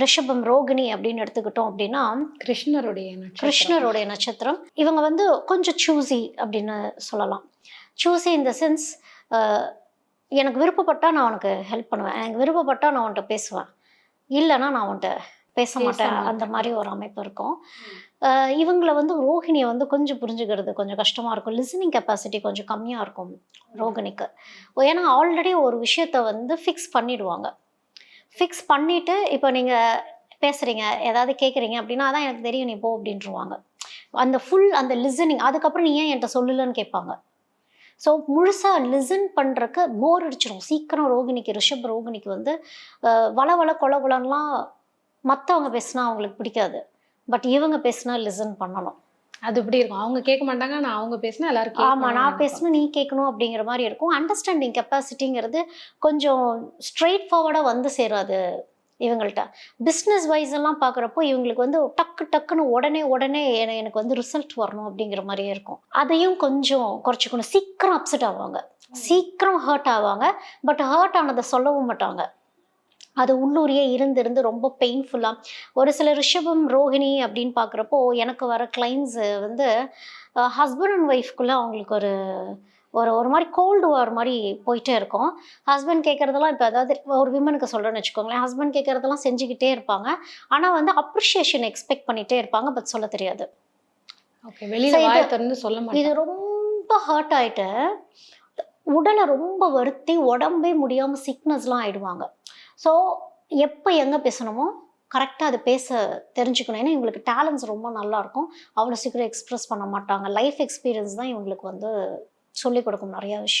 ரிஷபம் ரோகிணி அப்படின்னு எடுத்துக்கிட்டோம் அப்படின்னா கிருஷ்ணருடைய. கிருஷ்ணருடைய நட்சத்திரம். இவங்க வந்து கொஞ்சம் சூசி அப்படின்னு சொல்லலாம். சூசி இந்த சென்ஸ் எனக்கு விருப்பப்பட்டா நான் உனக்கு ஹெல்ப் பண்ணுவேன். எனக்கு விருப்பப்பட்டா நான் உன்கிட்ட பேசுவேன். இல்லைன்னா நான் உன்கிட்ட பேச மாட்டேன். அந்த மாதிரி ஒரு அமைப்பு இருக்கும். இவங்களை வந்து ரோகிணியை வந்து கொஞ்சம் புரிஞ்சுக்கிறது கொஞ்சம் கஷ்டமாக இருக்கும். லிசனிங் கெப்பாசிட்டி கொஞ்சம் கம்மியாக இருக்கும் ரோகிணிக்கு. ஏன்னா ஆல்ரெடி ஒரு விஷயத்த வந்து ஃபிக்ஸ் பண்ணிடுவாங்க. ஃபிக்ஸ் பண்ணிவிட்டு இப்போ நீங்கள் பேசுகிறீங்க ஏதாவது கேட்குறீங்க அப்படின்னா தான் எனக்கு தெரியும் நீ போ அப்படின்ட்டுருவாங்க அந்த ஃபுல் அந்த லிசனிங் அதுக்கப்புறம் நீ ஏன் என்கிட்ட சொல்லலன்னு கேட்பாங்க. ஸோ முழுசாக லிசன் பண்ணுறக்கு போர் அடிச்சிடும். சீக்கிரம் ரோகிணிக்கு ரிஷப் ரோகிணிக்கு வந்து வள வள கொல கொலன்லாம் மற்றவங்க பேசினா அவங்களுக்கு பிடிக்காது. பட் இவங்க பேசுனா லிசன் பண்ணணும். அது இப்படி இருக்கும். அவங்க கேட்க மாட்டாங்க. நான் அவங்க பேசினா எல்லாரும் ஆமாம் நான். பேசணும் நீ கேட்கணும் அப்படிங்கிற மாதிரி இருக்கும். அண்டர்ஸ்டாண்டிங் கெப்பாசிட்டிங்கிறது கொஞ்சம் ஸ்ட்ரெயிட் ஃபார்வர்டாக வந்து சேராது இவங்கள்ட்ட. பிஸ்னஸ் வைஸ் எல்லாம் பார்க்குறப்போ இவங்களுக்கு வந்து டக்கு டக்குன்னு உடனே உடனே என- எனக்கு வந்து ரிசல்ட் வரணும் அப்படிங்கிற மாதிரியே இருக்கும். அதையும் கொஞ்சம் குறைச்சிக்கணும். சீக்கிரம் அப்செட் ஆவாங்க. சீக்கிரம் ஹர்ட் ஆவாங்க. பட் ஹர்ட் ஆனதை சொல்லவும் மாட்டாங்க. அது உள்ளூரியே இருந்து இருந்து ரொம்ப பெயின்ஃபுல்லாக ஒரு சில ரிஷபம் ரோஹிணி அப்படின்னு பார்க்குறப்போ எனக்கு வர கிளைண்ட்ஸ் வந்து ஹஸ்பண்ட் அண்ட் ஒய்ஃப்குள்ளே அவங்களுக்கு ஒரு ஒரு ஒரு மாதிரி கோல்டு வார் மாதிரி போயிட்டே இருக்கும். ஹஸ்பண்ட் கேட்குறதெல்லாம் இப்போ அதாவது ஒரு விமனுக்கு சொல்கிறேன்னு வச்சுக்கோங்களேன். ஹஸ்பண்ட் கேட்குறதெல்லாம் செஞ்சுக்கிட்டே இருப்பாங்க. ஆனால் வந்து அப்ரிஷியேஷன் எக்ஸ்பெக்ட் பண்ணிகிட்டே இருப்பாங்க பட் சொல்ல தெரியாது. ஓகே வெளியில திறந்து சொல்ல இது ரொம்ப ஹர்ட் ஆயிட்டு உடலை ரொம்ப வருத்தி உடம்பே முடியாமல் சிக்னஸ்லாம் ஆயிடுவாங்க. ஸோ எப்போ எங்கே பேசணுமோ கரெக்டாக அதை பேச தெரிஞ்சுக்கணும். ஏன்னா இவங்களுக்கு டேலண்ட்ஸ் ரொம்ப நல்லாயிருக்கும் அவ்வளோ சீக்கிரம் எக்ஸ்ப்ரெஸ் பண்ண மாட்டாங்க. லைஃப் எக்ஸ்பீரியன்ஸ் தான் இவங்களுக்கு வந்து சொல்லிக் கொடுக்கும் நிறையா விஷயம்.